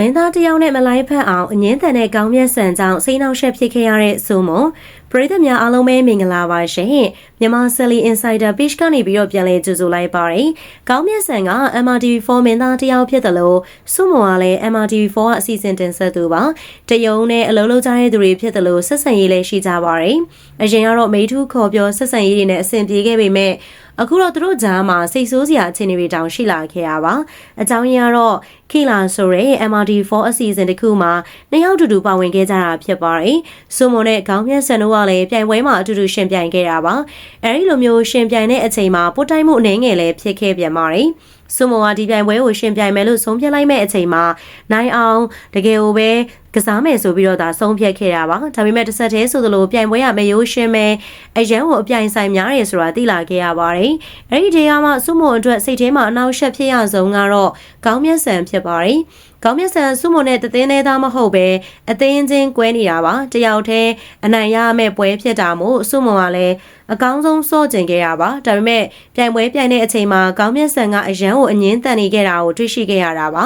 မင်းသားတစ်ယောက်နဲ့မလိုက်ဖက်အောင်အငင်းတန်တဲ့ကောင်းမြတ်ဆန်ကြောင့်စိတ်နှောက်ယှက်ဖြစ်ခဲ့ရတဲ့ဆိုမွန်ပရိသတ်များအားလုံးပဲမင်္ဂလာပါရှင်မြန်မာ Sally Insider Page ကနေပြီးတော့ပြန်လည်ကြိုဆိုလိုက်ပါတယ်ကောင်းမြတ်ဆန်က MRTV4 မင်းသားတစ်ယောက်ဖြစ်တယ်လို့စုမွန်ကလည်း MRTV4 ကအစီအစဉ်တင်ဆက်သူပါတယုံနဲ့အလုံးလုံးကြတဲ့သူတွေဖြစ်တယ်လို့ဆက်ဆံရေးလည်းရှိကြပါတယ်အရင်ကတော့မိထူးခေါ်ပြောဆက်ဆံရေးတွေနဲ့အဆင်ပြေခဲ့ပေမဲ့ အခုတော့သူတို့ကြားမှာစိတ်ဆိုးစရာအခြေအနေတွေတောင်ရှိလာခဲ့ရပါအကြောင်းရင်းကတော့ခိလာဆိုတဲ့ MRD4 အစီအစဉ်တစ်ခုမှာနှစ်ယောက်တူတူပါဝင်ခဲ့ကြတာဖြစ်ပါတယ်စုမုံနဲ့ခေါင်းမြတ်ဆန်တို့ကလည်းပြိုင်ပွဲမှာအတူတူရှင်ပြိုင်ခဲ့တာပါအဲဒီလိုမျိုးရှင်ပြိုင်တဲ့အချိန်မှာပို့တိုင်းမှုအနေငယ်လည်းဖြစ်ခဲ့ပြန်ပါတယ် စုမုံကဒီပြိုင်ပွဲကိုရှင်ပြိုင်မယ်လို့ဆုံးဖြတ်လိုက်မဲ့အချိန်မှာနိုင်အောင်တကယ်ကိုပဲကစားမယ်ဆိုပြီးတော့ဒါဆုံးဖြတ်ခဲ့တာပါဒါပေမဲ့တစ်ဆက်တည်းဆိုသလိုပြိုင်ပွဲကမရိုးရှင်းပဲအရန်ကိုအပြိုင်ဆိုင်များတယ်ဆိုတာသိလာခဲ့ရပါတယ်အဲ့ဒီတရားမှာစုမုံအတွက်စိတ်ထဲမှာအနောက်ရှက်ဖြစ်ရဆုံးကတော့ကောင်းမြတ်ဆန်ဖြစ်ပါတယ်ကောင်းမြတ်ဆန်စုမုံနဲ့တသိန်းသေးသားမဟုတ်ပဲအသိန်းချင်းကွဲနေတာပါတယောက်တည်းအနိုင်ရမယ့်ပွဲဖြစ်တာမို့စုမုံကလည်း အကောင်းဆုံးစော့ကျင်ခဲ့ရပါဒါပေမဲ့ပြိုင်ပွဲပြိုင်တဲ့အချိန်မှာကောင်းမြတ်ဆန်ကအရန်ကိုအငင်းတန်နေခဲ့တာကိုတွေ့ရှိခဲ့ရတာပါ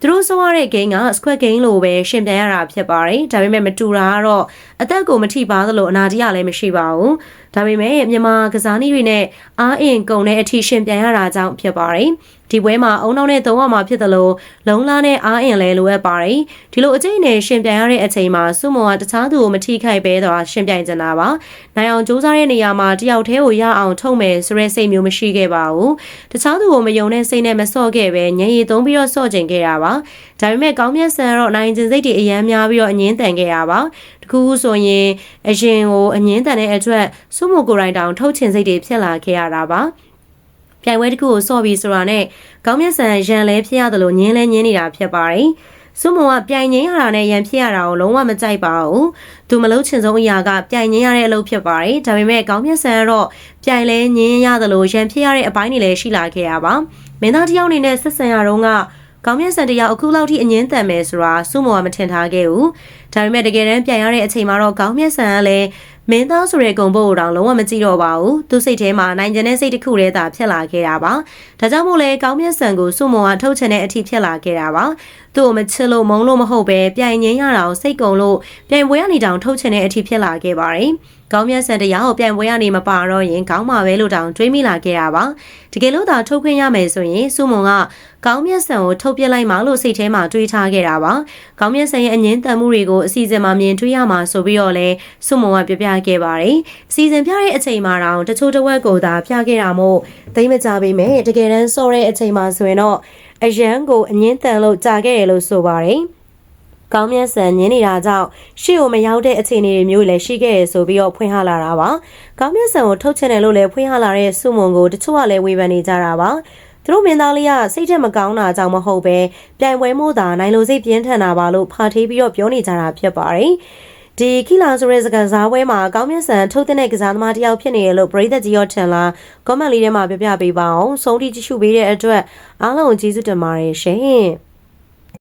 သူတို့ဆိုရတဲ့ game က Squid Game လိုပဲရှင်ပြန်ရတာဖြစ်ပါတယ်။ဒါပေမဲ့မတူတာကတော့အသက်ကိုမထိပါသလိုအနာတရလည်းမရှိပါဘူး။ ဒါပေမဲ့မြန်မာကစားနည်းတွေနဲ့အားအင်ကုန်တဲ့အထိရှင်ပြန်ရတာကြောင့်ဖြစ်ပါတယ်။ဒီပွဲမှာအုံနောက်နဲ့သုံးရမှာဖြစ်သလိုလုံလားနဲ့အားအင်လည်းလိုအပ်ပါတယ်။ဒီလိုအကျိတ်နဲ့ရှင်ပြန်ရတဲ့အချိန်မှာစုမောကတခြားသူကိုမထိခိုက်ပဲတော့ရှင်ပြန်ကြတာပါ။နိုင်အောင်စူးစမ်းတဲ့နေရာမှာတယောက်တည်းကိုရအောင်ထုတ်မယ်ဆိုတဲ့စိတ်မျိုးမရှိခဲ့ပါဘူး။တခြားသူကိုမယုံတဲ့စိတ်နဲ့မစော့ခဲ့ပဲညရည်သုံးပြီးတော့စော့ကျင်ခဲ့တာပါ။ဒါပေမဲ့ကောင်းမြတ်ဆန်တော့နိုင်ကျင်စိတ်တွေအယမ်းများပြီးတော့အငင်းတန်ခဲ့တာပါ။တခုခုဆိုရင်အရင်ကိုအငင်းတန်တဲ့အတွက်စုမိုကိုရိုင်းတောင်ထုတ်ချင်စိတ်တွေဖြစ်လာခဲ့ရတာပါ။ပြိုင်ပွဲတစ်ခုကိုစော့ပြီးဆိုတာနဲ့ကောင်းမြတ်ဆန်ရန်လဲဖြစ်ရတယ်လို့ညင်းလဲညင်းနေတာဖြစ်ပါတယ်။စုမုံကပြိုင်ငင်းရတာနဲ့ရန်ဖြစ်ရတာကိုလုံးဝမကြိုက်ပါဘူး။သူမလုံးချင်ဆုံးအရာကပြိုင်ငင်းရတဲ့အလုပ်ဖြစ်ပါတယ်။ဒါပေမဲ့ကောင်းမြတ်ဆန်ကတော့ပြိုင်လဲငင်းရတယ်လို့ရန်ဖြစ်ရတဲ့အပိုင်းတွေလည်းရှိလာခဲ့ရပါ။မင်းသားတယောက်အနေနဲ့ဆက်ဆံရတော့ကကောင်းမြတ်ဆန်တယောက်အခုလောက်ထိအငင်းတန်မယ်ဆိုတာစုမောကမထင်ထားခဲ့ဘူး။ ဒါပေမဲ့တကယ်တမ်းပြန်ရတဲ့အချိန်မှာတော့ကောင်းမြတ်ဆန်ကလည်းမင်းသားဆိုတဲ့ဂုံပုတ်ကိုတောင်လုံးဝမကြည့်တော့ပါဘူး။သူစိတ်ထဲမှာနိုင်ကျင်တဲ့စိတ်တစ်ခုတည်းသာဖြစ်လာခဲ့တာပါ။ဒါကြောင့်မို့လဲကောင်းမြတ်ဆန်ကိုစုမောကထုတ်ချင်တဲ့အထိဖြစ်လာခဲ့တာပါ။သူ့ကိုမချစ်လို့မုန်းလို့မဟုတ်ပဲပြိုင်ငင်းရတာကိုစိတ်ကုံလို့ပြိုင်ပွဲကနေတောင်ထုတ်ချင်တဲ့အထိဖြစ်လာခဲ့ပါတယ်။ကောင်းမြတ်ဆန်တရားကိုပြန်ပွဲရနေမပါတော့ရင်ကောင်းမှာပဲလို့တောင်တွေးမိလာခဲ့တာပါတကယ်လို့သာထုတ်ခွင့်ရမယ်ဆိုရင်စုမုံကကောင်းမြတ်ဆန်ကိုထုတ်ပြလိုက်မှလို့စိတ်ထဲမှာတွေးထားခဲ့တာပါကောင်းမြတ်ဆန်ရဲ့အငင်းတန်မှုတွေကိုအစီအစဉ်မှာမြင်တွေ့ရမှာဆိုပြီးတော့လဲစုမုံကပြပြခဲ့ပါတယ်အစီအစဉ်ပြတဲ့အချိန်မှာတောင်တချို့တဝက်ကိုသာပြခဲ့တာမို့သိမကြပေမဲ့တကယ်တမ်းစော်တဲ့အချိန်မှာဆိုရင်တော့အရန်ကိုအငင်းတန်လို့ကြာခဲ့တယ်လို့ဆိုပါတယ်ကောင်းမြတ်ဆန်ညင်းနေတာကြောင့်ရှေ့ကိုမရောက်တဲ့အခြေအနေတွေမျိုးလည်းရှိခဲ့ရဆိုပြီးတော့ဖွင့်ဟလာတာပါကောင်းမြတ်ဆန်ကိုထုတ်ချင်တယ်လို့လည်းဖွင့်ဟလာတဲ့စုမုံကိုတချို့ကလည်းဝေဖန်နေကြတာပါ သူတို့မင်းသားလေးကစိတ်ထက်မကောင်းတာကြောင့်မဟုတ်ပဲပြိုင်ပွဲမို့သာနိုင်လိုစိတ်ပြင်းထန်တာပါလို့ဖာထေးပြီးတော့ပြောနေကြတာဖြစ်ပါတယ်ဒီခီလာဆိုတဲ့စကားစားပွဲမှာကောင်းမြတ်ဆန်ထုတ်တဲ့ကစားသမားတယောက်ဖြစ်နေရလို့ပရိသတ်ကြီးရောထင်လားကောမန့်လေးထဲမှာပြပြပေးပါအောင်ဆုံးထိကြည့်ရှုပေးတဲ့အတွက်အားလုံးကျေးဇူးတင်ပါတယ်ရှင်